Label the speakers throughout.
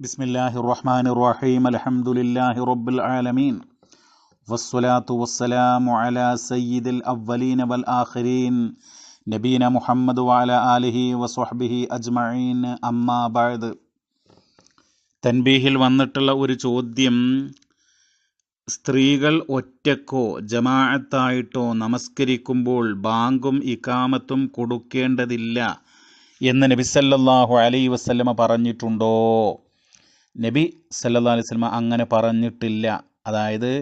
Speaker 1: ബിസ്മില്ലാഹി റഹ്മാൻ റഹീം അലഹമുല്ലാഹി റബ്ബുൽ ആലമീൻ വസ്സലാത്തു വസ്സലാമു അല സയ്യിദിൽ അവലീൻ വൽ ആഖിരീൻ. നബീന മുഹമ്മദ് വാല ആലിഹി വസ്വഹ്ബിഹി അജ്മഈൻ. അമ്മാ ബഅദ്. തൻബീഹിൽ വന്നിട്ടുള്ള ഒരു ചോദ്യം സ്ത്രീകൾ ഒറ്റക്കോ ജമാഅത്തായിട്ടോ നമസ്കരിക്കുമ്പോൾ ബാങ്കും ഇക്കാമത്തും കൊടുക്കേണ്ടതില്ല എന്ന് നബിസല്ലാഹു അലൈ വസ്ലമ പറഞ്ഞിട്ടുണ്ടോ? നബി സല്ലാ അലൈഹി സ്വലമ അങ്ങനെ പറഞ്ഞിട്ടില്ല. അതായത്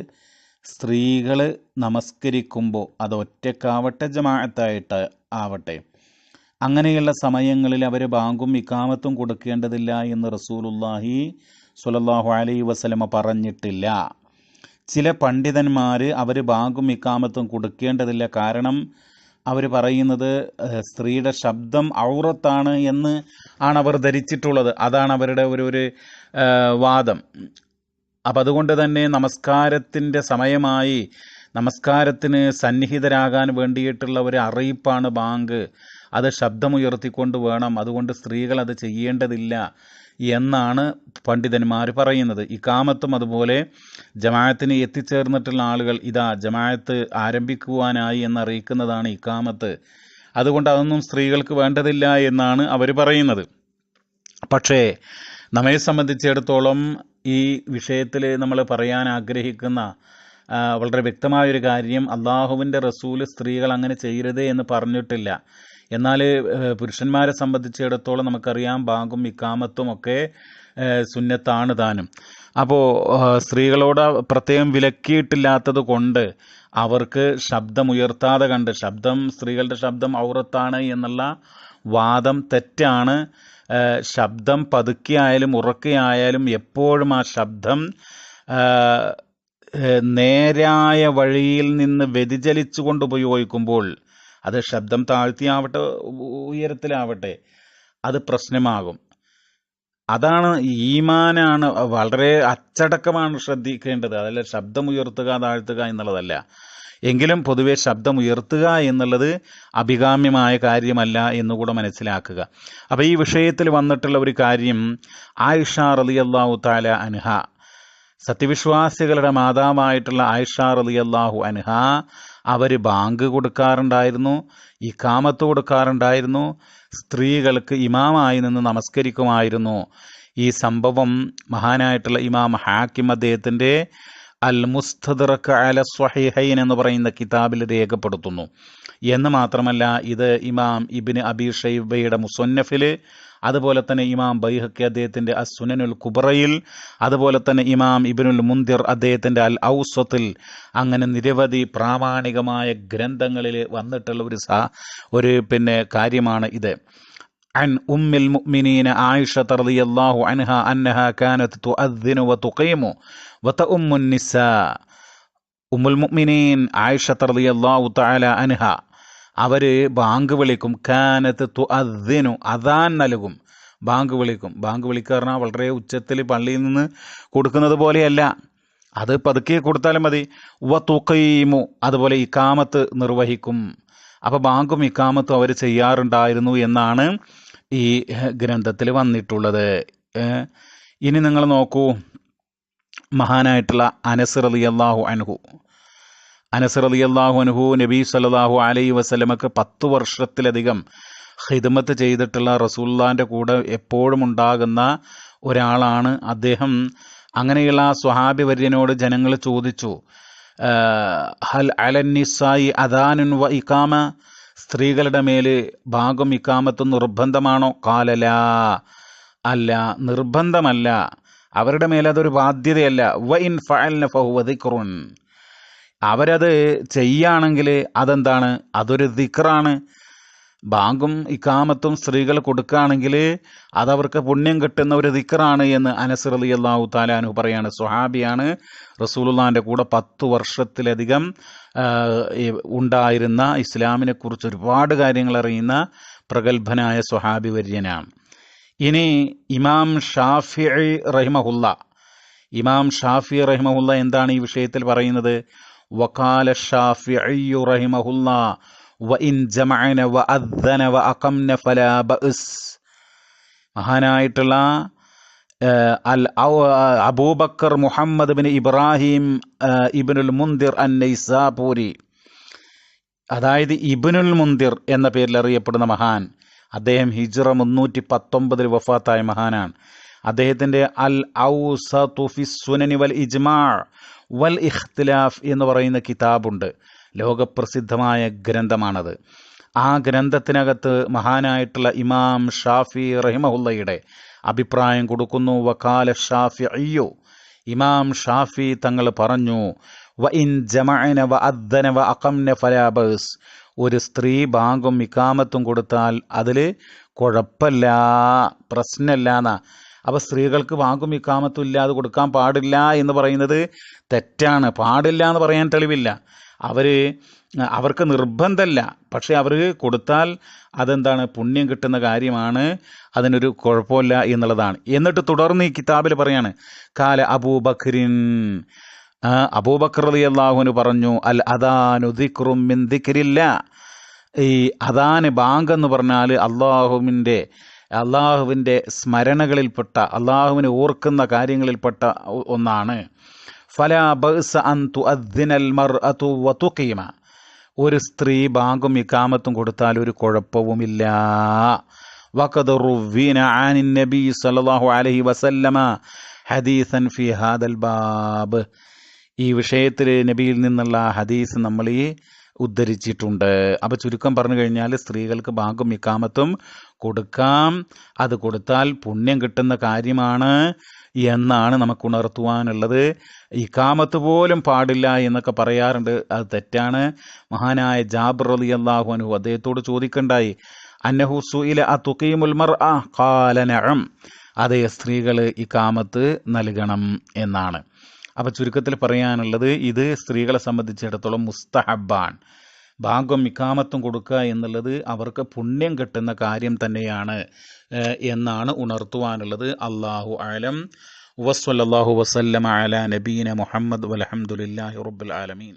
Speaker 1: സ്ത്രീകൾ നമസ്കരിക്കുമ്പോൾ അത് ഒറ്റക്കാവട്ടെ ജമാഅത്തായിട്ട് ആവട്ടെ. അങ്ങനെയുള്ള സമയങ്ങളിൽ അവർ ബാങ്കും ഇക്കാമത്തും കൊടുക്കേണ്ടതില്ല എന്ന് റസൂലുല്ലാഹി സുലല്ലാഹു അലൈ വസലമ പറഞ്ഞിട്ടില്ല. ചില പണ്ഡിതന്മാർ അവർ ബാങ്കും ഇക്കാമത്തും കൊടുക്കേണ്ടതില്ല. കാരണം അവർ പറയുന്നത് സ്ത്രീയുടെ ശബ്ദം ഔറത്താണ് എന്ന് ആണ് അവർ ധരിച്ചിട്ടുള്ളത്. അതാണ് അവരുടെ ഒരു ഒരു വാദം. അപ്പം അതുകൊണ്ട് തന്നെ നമസ്കാരത്തിന്റെ സമയമായി നമസ്കാരത്തിന് സന്നിഹിതരാകാൻ വേണ്ടിയിട്ടുള്ള ഒരു അറിയിപ്പാണ് ബാങ്ക്. അത് ശബ്ദമുയർത്തിക്കൊണ്ട് വേണം. അതുകൊണ്ട് സ്ത്രീകൾ അത് ചെയ്യേണ്ടതില്ല. എന്നാണ് പണ്ഡിതന്മാർ പറയുന്നത്. കാമത്തും അതുപോലെ ജമാഅത്തിന് എത്തിച്ചേർന്നിട്ടുള്ള ആളുകൾ ഇതാ ജമാഅത്ത് ആരംഭിക്കുവാനായി എന്നറിയിക്കുന്നതാണ് കാമത്ത് അതുകൊണ്ട് അതൊന്നും സ്ത്രീകൾക്ക് വേണ്ടതില്ല എന്നാണ് അവർ പറയുന്നത്. പക്ഷേ നമ്മെ സംബന്ധിച്ചിടത്തോളം ഈ വിഷയത്തിൽ നമ്മൾ പറയാൻ ആഗ്രഹിക്കുന്ന വളരെ വ്യക്തമായൊരു കാര്യം അള്ളാഹുവിന്റെ റസൂൽ സ്ത്രീകൾ അങ്ങനെ ചെയ്യരുത് എന്ന് പറഞ്ഞിട്ടില്ല. എന്നാൽ പുരുഷന്മാരെ സംബന്ധിച്ചിടത്തോളം നമുക്കറിയാം ബാങ്കും ഇക്കാമത്തും ഒക്കെ സുന്നത്താണ് താനും. അപ്പോൾ സ്ത്രീകളോട് പ്രത്യേകം വിലക്കിയിട്ടില്ലാത്തത് കൊണ്ട് അവർക്ക് ശബ്ദമുയർത്താതെ കണ്ട് ശബ്ദം സ്ത്രീകളുടെ ശബ്ദം ഔറത്താണ് എന്നുള്ള വാദം തെറ്റാണ്. ശബ്ദം പതുക്കിയായാലും ഉറക്കെയായാലും എപ്പോഴും ആ ശബ്ദം നേരായ വഴിയിൽ നിന്ന് വ്യതിചലിച്ചുകൊണ്ട് ഉപയോഗിക്കുമ്പോൾ അത് ശബ്ദം താഴ്ത്തിയാവട്ടെ ഉയരത്തിലാവട്ടെ അത് പ്രശ്നമാകും. അതാണ് ഈമാനാണ് വളരെ അച്ചടക്കമാണ് ശ്രദ്ധിക്കേണ്ടത്. അതല്ല ശബ്ദം ഉയർത്തുക താഴ്ത്തുക എന്നുള്ളതല്ല. എങ്കിലും പൊതുവെ ശബ്ദം ഉയർത്തുക എന്നുള്ളത് അഭികാമ്യമായ കാര്യമല്ല എന്നുകൂടെ മനസ്സിലാക്കുക. അപ്പോൾ ഈ വിഷയത്തിൽ വന്നിട്ടുള്ള ഒരു കാര്യം ആയിഷ റളിയല്ലാഹു താല അൻഹ സത്യവിശ്വാസികളുടെ മാതാവായിട്ടുള്ള ആയിഷ റളിയല്ലാഹു അൻഹ അവർ ബാങ്ക് കൊടുക്കാറുണ്ടായിരുന്നു ഇക്കാമത്ത് കൊടുക്കാറുണ്ടായിരുന്നു സ്ത്രീകൾക്ക് ഇമാമായി നിന്ന് നമസ്കരിക്കുമായിരുന്നു. ഈ സംഭവം മഹാനായിട്ടുള്ള ഇമാം ഹാക്കിം അദ്ദേഹത്തിന്റെ അൽ മുസ്തദറക്ക് അല സ്വഹൈഹൈൻ എന്ന് പറയുന്ന കിതാബിൽ രേഖപ്പെടുത്തുന്നു. എന്ന് മാത്രമല്ല ഇത് ഇമാം ഇബിന് അബി ഷൈബയുടെ മുസന്നഫിൽ അതുപോലെ തന്നെ ഇമാം ബൈഹക്കി അദ്ദേഹത്തിൻ്റെ അസുനനുൽ കുബറയിൽ അതുപോലെ തന്നെ ഇമാം ഇബിനുൽ മുന്തിർ അദ്ദേഹത്തിൻ്റെ അൽ ഔസത്തിൽ അങ്ങനെ നിരവധി പ്രാമാണികമായ ഗ്രന്ഥങ്ങളിൽ വന്നിട്ടുള്ള ഒരു സാ ഒരു പിന്നെ കാര്യമാണ് ഇത് عن أم المؤمنين عائشة رضي الله عنها أنها كانت تؤذن وتقيم وتؤم النساء ഉമ്മുൽ മുഅ്മിനീൻ ആയിഷത്ത് റളിയല്ലാഹു തആല അൻഹ അവർ ബാങ്ക് വിളിക്കും. കാനത്ത് തുഅദ്ദിനു അതാൻ നൽകും. ബാങ്ക് വിളിക്കും. ബാങ്ക് വിളിക്കുക പറഞ്ഞാൽ വളരെ ഉച്ചത്തിൽ പള്ളിയിൽ നിന്ന് കൊടുക്കുന്നത് പോലെയല്ല. അത് പതുക്കെ കൊടുത്താലും മതി. വ തുഖീമു അതുപോലെ ഇക്കാമത്ത് നിർവഹിക്കും. അപ്പോൾ ബാങ്കും ഇക്കാമത്തും അവർ ചെയ്യാറുണ്ടായിരുന്നു എന്നാണ് ഈ ഗ്രന്ഥത്തിൽ വന്നിട്ടുള്ളത്. ഇനി നിങ്ങൾ നോക്കൂ. മഹാനായിട്ടുള്ള അനസ് റളിയല്ലാഹു അൻഹു. അനസ് റളിയല്ലാഹു അൻഹു നബി സല്ലല്ലാഹു അലൈ വസല്ലമക്ക് പത്ത് വർഷത്തിലധികം ഹിദ്മത്ത് ചെയ്തിട്ടുള്ള റസൂല്ലാന്റെ കൂടെ എപ്പോഴും ഉണ്ടാകുന്ന ഒരാളാണ് അദ്ദേഹം. അങ്ങനെയുള്ള ആ സ്വഹാബി വര്യനോട് ജനങ്ങൾ ചോദിച്ചു ഹൽ അലന്നിസായി അദാനുൻ വ ഇക്കാമ സ്ത്രീകളുടെ മേൽ ഭാഗം ഇക്കാമത്ത് നിർബന്ധമാണോ? കാലല അല്ല നിർബന്ധമല്ല. അവരുടെ മേലെ അതൊരു ബാധ്യതയല്ല. വ ഇൻ ഫഅൽന ഫഹു ദിക്റുൻ. അവരത് ചെയ്യുകയാണെങ്കിൽ അതെന്താണ്? അതൊരു ദിക്റാണ്. ബാങ്കും ഇക്കാമത്തും സ്ത്രീകൾ കൊടുക്കുകയാണെങ്കിൽ അതവർക്ക് പുണ്യം കിട്ടുന്ന ഒരു ദിക്റാണ് എന്ന് അനസ് അലി അള്ളാഹു താലാനു പറയാണ്. സുഹാബിയാണ് റസൂലുല്ലാന്റെ കൂടെ പത്തു വർഷത്തിലധികം ഉണ്ടായിരുന്ന ഇസ്ലാമിനെക്കുറിച്ച് ഒരുപാട് കാര്യങ്ങൾ അറിയുന്ന പ്രഗത്ഭനായ സുഹാബി വര്യനാണ്. ഇനി ഇമാം ഷാഫി റഹിമഹുല്ല. ഇമാം ഷാഫി റഹിമഹുല്ല എന്താണ് ഈ വിഷയത്തിൽ പറയുന്നത്? വക്കാല الشافعي رحمه الله ഇൻ جمعنا വ അദ്ദന فلا ബഅസ് മഹാനായിട്ടുള്ള al Abubakr Muhammad bin Ibrahim ibn al Mundhir an Naisaburi അതായത് ഇബിനുൽ മുന്തിർ എന്ന പേരിൽ അറിയപ്പെടുന്ന മഹാൻ അദ്ദേഹം ഹിജ്റ മുന്നൂറ്റി പത്തൊമ്പതിൽ വഫാത്തായ മഹാനാണ്. അദ്ദേഹത്തിന്റെ അൽ സുനനി വൽ ഇജ്മാ വൽ ഇഖ്തിലാഫ് എന്ന് പറയുന്ന കിതാബുണ്ട്. ലോകപ്രസിദ്ധമായ ഗ്രന്ഥമാണത്. ആ ഗ്രന്ഥത്തിനകത്ത് മഹാനായിട്ടുള്ള ഇമാം ഷാഫി റഹിമഹുല്ലയുടെ അഭിപ്രായം കൊടുക്കുന്നു. വക്കാല ഷാഫി അയ്യോ ഇമാം ഷാഫി തങ്ങൾ പറഞ്ഞു വ ഇൻ ജമഅന വ അദ്ദന വ അഖംന ഫലാബസ് ഒരു സ്ത്രീ ബാങ്കും ഇക്കാമത്തും കൊടുത്താൽ അതിൽ കുഴപ്പമില്ല പ്രശ്നമില്ല എന്നാ. അപ്പൊ സ്ത്രീകൾക്ക് വാങ്ങും ഇക്കാമത്തും ഇല്ലാതെ കൊടുക്കാൻ പാടില്ല എന്ന് പറയുന്നത് തെറ്റാണ്. പാടില്ല എന്ന് പറയാൻ തെളിവില്ല. അവർ അവർക്ക് നിർബന്ധമല്ല പക്ഷേ അവർ കൊടുത്താൽ അതെന്താണ്? പുണ്യം കിട്ടുന്ന കാര്യമാണ്. അതിനൊരു കുഴപ്പമില്ല എന്നുള്ളതാണ്. എന്നിട്ട് തുടർന്ന് ഈ കിതാബിൽ പറയാണ് കാല അബൂബക്രിൻ. അബൂബക്കർ റളി അള്ളാഹുവിന് പറഞ്ഞു അൽ അദാനു ദിക്റും മിൻ ഈ അദാന് ബാങ്ക് എന്ന് പറഞ്ഞാൽ അള്ളാഹുവിന്റെ അള്ളാഹുവിന്റെ സ്മരണകളിൽപ്പെട്ട അള്ളാഹുവിനെ ഓർക്കുന്ന കാര്യങ്ങളിൽപ്പെട്ട ഒന്നാണ് ഫല തുഅദ്ദിനൽ മർഅതു വതുഖീമ. ഒരു സ്ത്രീ ബാങ്കും ഇക്കാമത്തും കൊടുത്താൽ ഒരു കുഴപ്പവുമില്ല. നബി സല്ലല്ലാഹു അലൈഹി വസല്ലമ ഹദീസൻ ഫി ഹാദൽ ബാബ്. ഈ വിഷയത്തിൽ നബിയിൽ നിന്നുള്ള ഹദീസ് നമ്മൾ ഈ ഉദ്ധരിച്ചിട്ടുണ്ട്. അപ്പൊ ചുരുക്കം പറഞ്ഞു കഴിഞ്ഞാൽ സ്ത്രീകൾക്ക് ബാങ്കും ഇക്കാമത്തും കൊടുക്കാം. അത് കൊടുത്താൽ പുണ്യം കിട്ടുന്ന കാര്യമാണ് എന്നാണ് നമുക്ക് ഉണർത്തുവാനുള്ളത് ഇക്കാമത്ത് പോലും പാടില്ല എന്നൊക്കെ പറയാറുണ്ട്. അത് തെറ്റാണ്. മഹാനായ ജാബർ അലി അള്ളാഹു അനു അദ്ദേഹത്തോട് ചോദിക്കണ്ടായി. അന്നഹു സുയില ആ തുക്കീമുൽ ആ കാലനഴം അതേ സ്ത്രീകൾ ഇക്കാമത്ത് നൽകണം എന്നാണ്. അപ്പൊ ചുരുക്കത്തിൽ പറയാനുള്ളത് ഇത് സ്ത്രീകളെ സംബന്ധിച്ചിടത്തോളം മുസ്തഹബാൻ ഭാഗം ഇക്കാമത്തും കൊടുക്കുക എന്നുള്ളത് അവർക്ക് പുണ്യം കിട്ടുന്ന കാര്യം തന്നെയാണ് എന്നാണ് ഉണർത്തുവാനുള്ളത്. അള്ളാഹു ആലം വസ്വല്ലാഹു വസല്ലമ അല നബീന മുഹമ്മദ് വലഹമുല്ലാഹി റബ്ബുൽ ആലമീൻ.